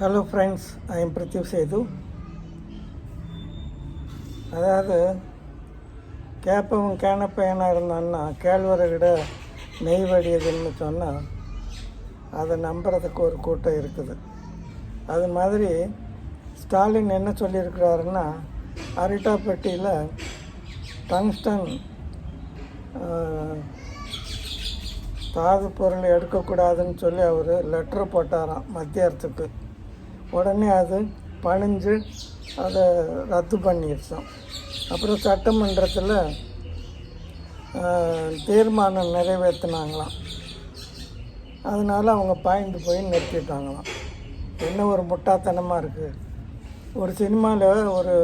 Hello friends I am Prithiv Sethu அதாவது கேப்பவன் கேனப்பையனாக இருந்தான்னா கேழ்வரகிட நெய் வடியதுன்னு சொன்னால் அதை நம்புறதுக்கு ஒரு கூட்டம் இருக்குது. அது மாதிரி ஸ்டாலின் என்ன சொல்லியிருக்கிறாருன்னா அரிட்டாப்பட்டியில் டங்ஸ்டன் தாது பொருள் எடுக்கக்கூடாதுன்னு சொல்லி அவர் லெட்ரு போட்டாராம் மத்திய அரசுக்கு. உடனே அது பணிஞ்சு அதை ரத்து பண்ணிடுச்சோம். அப்புறம் சட்டமன்றத்தில் தீர்மானம் நிறைவேற்றினாங்களாம் அதனால் அவங்க பாய்ந்து போய் நிறுத்திட்டாங்களாம். என்ன ஒரு முட்டாத்தனமாக இருக்குது ஒரு சினிமாவில் ஒரு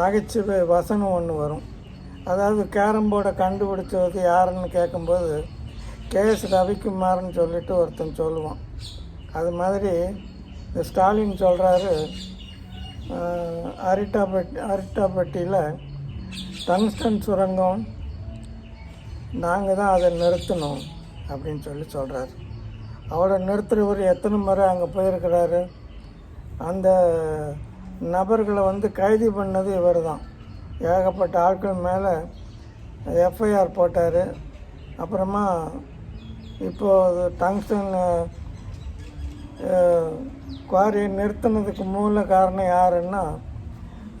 நகைச்சுவை வசனம் ஒன்று வரும். அதாவது கேரம் போர்டை கண்டுபிடிச்சது யாருன்னு கேட்கும்போது கேஎஸ் ரவிக்குமார்னு சொல்லிட்டு ஒருத்தன் சொல்லுவான். அது மாதிரி ஸ்டாலின் சொல்கிறாரு அரிட்டாப்பட்டி அரிட்டாப்பட்டியில் டங்ஸ்டன் சுரங்கம் நாங்கள் தான் அதை நிறுத்தணும் அப்படின்னு சொல்லி சொல்கிறாரு அவரை நிறுத்துறவர் எத்தனை முறை அங்கே போயிருக்கிறாரு? அந்த நபர்களை வந்து கைது பண்ணது இவர் தான். ஏகப்பட்ட ஆட்கள் மேலே எஃப்ஐஆர் போட்டார். அப்புறமா இப்போது டங்ஸ்டன் குவாரியை நிறுத்தினதுக்கு மூல காரணம் யாருன்னா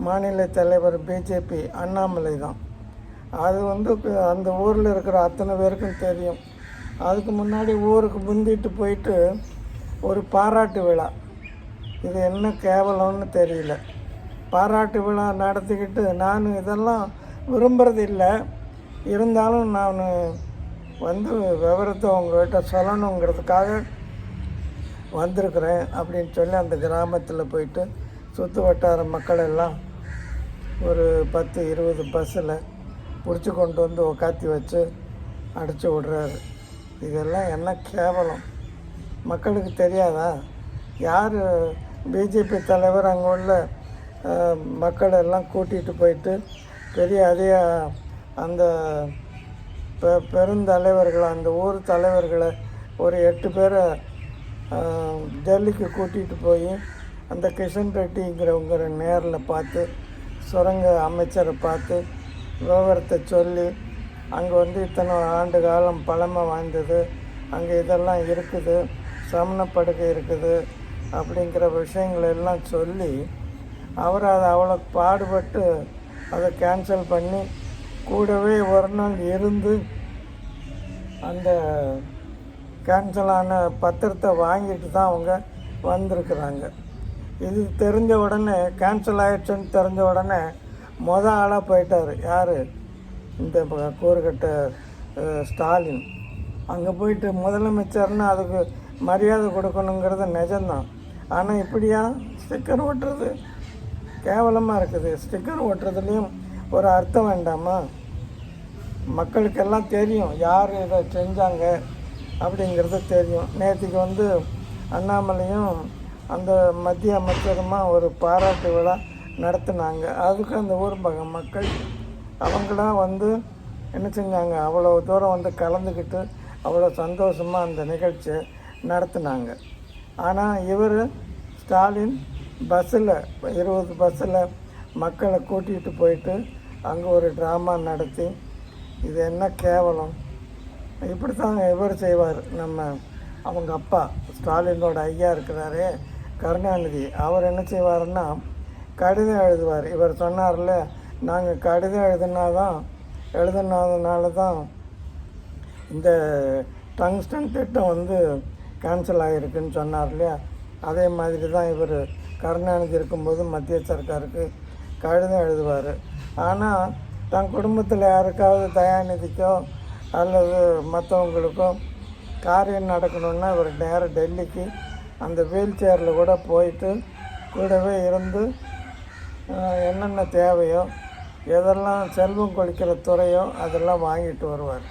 மாநில தலைவர் பிஜேபி அண்ணாமலை தான். அது வந்து அந்த ஊரில் இருக்கிற அத்தனை பேருக்கும் தெரியும். அதுக்கு முன்னாடி ஊருக்கு முந்திட்டு போயிட்டு ஒரு பாராட்டு விழா. இது என்ன கேவலம்னு தெரியல. பாராட்டு விழா நடத்திக்கிட்டு நான் இதெல்லாம் விரும்புறது இல்லை. இருந்தாலும் நான் வந்து விவரத்தை உங்கள்கிட்ட சொல்லணுங்கிறதுக்காக வந்திருக்கிறேன் அப்படின்னு சொல்லி அந்த கிராமத்தில் போயிட்டு சுற்று வட்டார மக்கள் எல்லாம் ஒரு பத்து இருபது பஸ்ஸில் பிடிச்சி கொண்டு வந்து உக்காத்தி வச்சு அடித்து விடுறாரு. இதெல்லாம் என்ன கேவலம்? மக்களுக்கு தெரியாதா? யார் பிஜேபி தலைவர் அங்கே உள்ள அஹ், மக்கள் எல்லாம் கூட்டிகிட்டு போயிட்டு பெரிய அதிக அந்த பெ பெருந்தலைவர்களை அந்த ஊர் தலைவர்களை ஒரு எட்டு பேரை டெல்லிக்கு கூட்டிகிட்டு போய் அந்த கிஷன் ரெட்டிங்கிறவங்கிற நேரில் பார்த்து சுரங்க அமைச்சரை பார்த்து விவரத்தை சொல்லி அங்கே வந்து இத்தனை ஆண்டு காலம் பழமை வாய்ந்தது அங்கே இதெல்லாம் இருக்குது சமணப்படுகை இருக்குது அப்படிங்கிற விஷயங்களை எல்லாம் சொல்லி அவர் அதை அவ்வளோ பாடுபட்டு அதை கேன்சல் பண்ணி கூடவே ஒரு நாள் இருந்து அந்த கேன்சல் ஆன பத்திரத்தை வாங்கிட்டு தான் அவங்க வந்திருக்கிறாங்க. இது தெரிஞ்ச உடனே கேன்சல் ஆயிடுச்சுன்னு தெரிஞ்ச உடனே மொத ஆளாக போயிட்டார். யார்? இந்த கூறுகட்ட ஸ்டாலின். அங்கே போயிட்டு முதலமைச்சர்னு அதுக்கு மரியாதை கொடுக்கணுங்கிறது நிஜம்தான். ஆனால் இப்படியா? ஸ்டிக்கர் ஓட்டுறது. கேவலமாக இருக்குது. ஸ்டிக்கர் ஓட்டுறதுலேயும் ஒரு அர்த்தம் வேண்டாமா? மக்களுக்கெல்லாம் தெரியும். யார் இதை செஞ்சாங்க? அப்படிங்கிறது தெரியும். நேற்றுக்கு வந்து அண்ணாமலையும் அந்த மத்திய அமைச்சருமா ஒரு பாராட்டு விழா நடத்தினாங்க. அதுக்கு அந்த ஊர் பக மக்கள் அவங்களாம் வந்து என்ன செஞ்சாங்க? அவ்வளோ தூரம் வந்து கலந்துக்கிட்டு அவ்வளோ சந்தோஷமாக அந்த நிகழ்ச்சியை நடத்தினாங்க. ஆனால் இவர் ஸ்டாலின் பஸ்ஸில் இருபது பஸ்ஸில் மக்களை கூட்டிகிட்டு போயிட்டு அங்கே ஒரு ட்ராமா நடத்தி இது என்ன கேவலம்? இப்படி தான் இவர் செய்வார். நம்ம அவங்க அப்பா ஸ்டாலினோட ஐயா இருக்கிறாரே கருணாநிதி அவர் என்ன செய்வாருன்னா கடிதம் எழுதுவார். இவர் சொன்னார்ல நாங்கள் கடிதம் எழுதுனா தான் எழுதுனதுனால தான் இந்த டங்ஸ்டன் திட்டம் வந்து கேன்சல் ஆகிருக்குன்னு சொன்னார் இல்லையா? அதே மாதிரி தான் இவர் கருணாநிதி இருக்கும்போது மத்திய சர்க்காருக்கு கடிதம் எழுதுவார். ஆனால் தன் குடும்பத்தில் யாருக்காவது தயாநிதிக்கோ அல்லது மற்றவங்களுக்கும் காரியம் நடக்கணுன்னா இவர் நேராக டெல்லிக்கு அந்த வீல் சேரில் கூட போயிட்டு கூடவே இருந்து என்னென்ன தேவையோ எதெல்லாம் செல்வம் கொளிக்கிற துறையோ அதெல்லாம் வாங்கிட்டு வருவார்.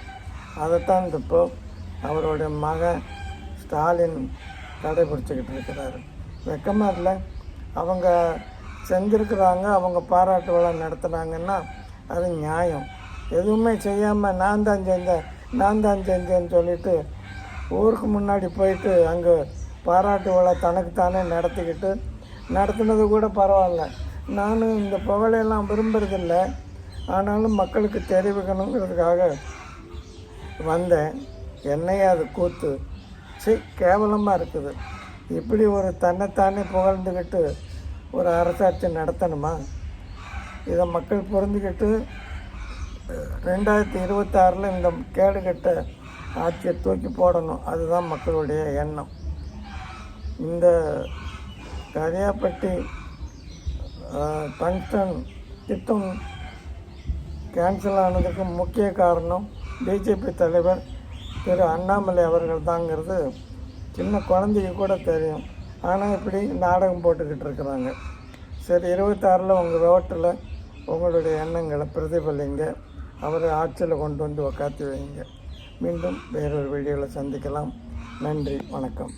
அதைத்தான் இந்த இப்போ அவருடைய மகன் ஸ்டாலின் கடைபிடிச்சிக்கிட்டு இருக்கிறாரு. வெக்கமாக இல்லை. அவங்க செஞ்சுருக்கிறாங்க அவங்க பாராட்டு விழா நடத்துனாங்கன்னா அது நியாயம். எதுவுமே செய்யாமல் நான் தான் செஞ்சேன் நான் தான் செஞ்சேன்னு சொல்லிட்டு ஊருக்கு முன்னாடி போயிட்டு அங்கே பாராட்டு விழா தனக்குத்தானே நடத்திக்கிட்டு நடத்துனது கூட பரவாயில்ல. நானும் இந்த புகழையெல்லாம் விரும்புறதில்ல. ஆனாலும் மக்களுக்கு தெரிவிக்கணுங்கிறதுக்காக வந்தேன். என்னையே அது கூத்து. சரி கேவலமாக இருக்குது. இப்படி ஒரு தன்னைத்தானே புகழ்ந்துக்கிட்டு ஒரு அரசாட்சி நடத்தணுமா? இதை மக்கள் புரிஞ்சுக்கிட்டு ரெண்டாயிரத்தி இருபத்தாறில் இந்த கேடுகட்ட ஆட்சியை தூக்கி போடணும். அதுதான் மக்களுடைய எண்ணம். இந்த கரியாப்பட்டி டங்ஸ்டன் திட்டம் கேன்சல் ஆனதுக்கு முக்கிய காரணம் பிஜேபி தலைவர் திரு அண்ணாமலை அவர்கள் தாங்கிறது சின்ன குழந்தைக்கு கூட தெரியும். ஆனால் இப்படி நாடகம் போட்டுக்கிட்டு இருக்கிறாங்க. சரி இருபத்தாறில் உங்கள் ரோட்டில் உங்களுடைய எண்ணங்களை பிரதிபலிங்க. அவரை ஆட்சியில் கொண்டு வந்து உக்காத்து வைங்க மீண்டும் வேறொரு வீடியோவில் சந்திக்கலாம். நன்றி. வணக்கம்.